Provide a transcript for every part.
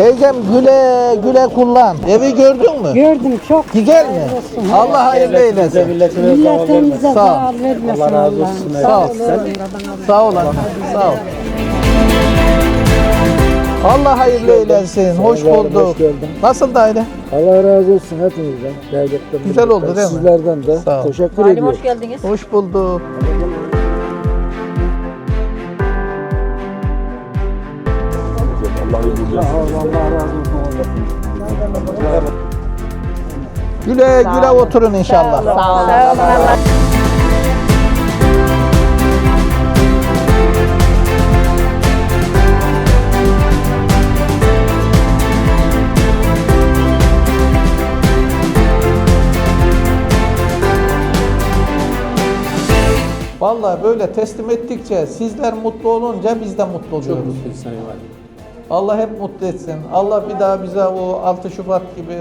Teyzem güle güle kullan. Evi gördün mü? Gördüm çok. Güzel mi? olsun. Allah hayırlı eylesin. Milletimize Sağ ol. zarar vermesin Allah. razı olsun. Sağ ol. Sağ ol anne. Sağ ol. Allah hayırlı eylesin. Hoş geldin, bulduk. hoş geldin. Nasıl daire? Allah razı olsun hepinizden. Devletten. Güzel oldu değil mi? Sizlerden de. Sağ ol. Teşekkür ediyorum. hoş geldiniz. Hoş bulduk. Güle güle oturun inşallah. Sağ olun. Vallahi böyle teslim ettikçe sizler mutlu olunca biz de mutlu oluyoruz. Allah hep mutlu etsin. Allah bir daha bize o 6 Şubat gibi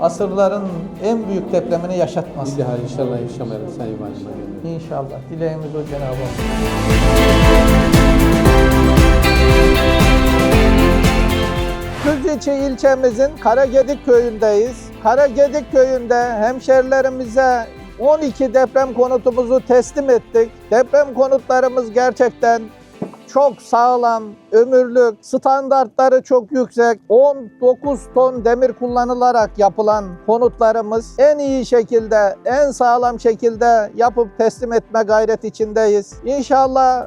asırların en büyük depremini yaşatmasın. Bir daha inşallah yaşamayalım Sayın Valim. İnşallah. Dileğimiz o Cenab-ı Hak. Düzceçi ilçemizin Karagedik köyündeyiz. Karagedik köyünde hemşerilerimize 12 deprem konutumuzu teslim ettik. Deprem konutlarımız gerçekten çok sağlam, ömürlük, standartları çok yüksek. 19 ton demir kullanılarak yapılan konutlarımız en iyi şekilde, en sağlam şekilde yapıp teslim etme gayret içindeyiz. İnşallah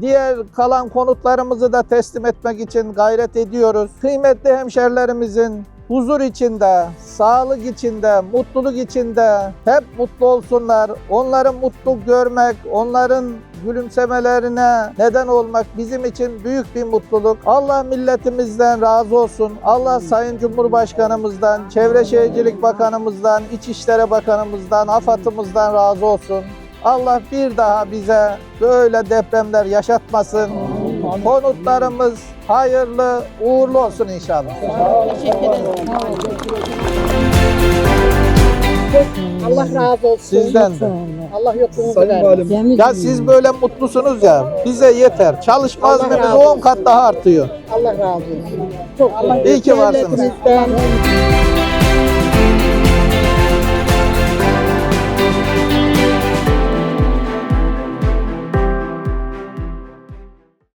diğer kalan konutlarımızı da teslim etmek için gayret ediyoruz. Kıymetli hemşerilerimizin huzur içinde, sağlık içinde, mutluluk içinde hep mutlu olsunlar. Onları mutlu görmek, onların gülümsemelerine neden olmak bizim için büyük bir mutluluk. Allah milletimizden razı olsun. Allah Sayın Cumhurbaşkanımızdan, Çevre Şehircilik Bakanımızdan, İçişleri Bakanımızdan, AFAD'ımızdan razı olsun. Allah bir daha bize böyle depremler yaşatmasın. Konutlarımız hayırlı, uğurlu olsun inşallah. Allah razı olsun. Sizden de. Allah versin. Yemin Ya siz böyle mutlusunuz ya, bize yeter. Çalışma azmimiz razı 10 kat daha artıyor. Allah razı olsun. Çok Allah İyi ki varsınız.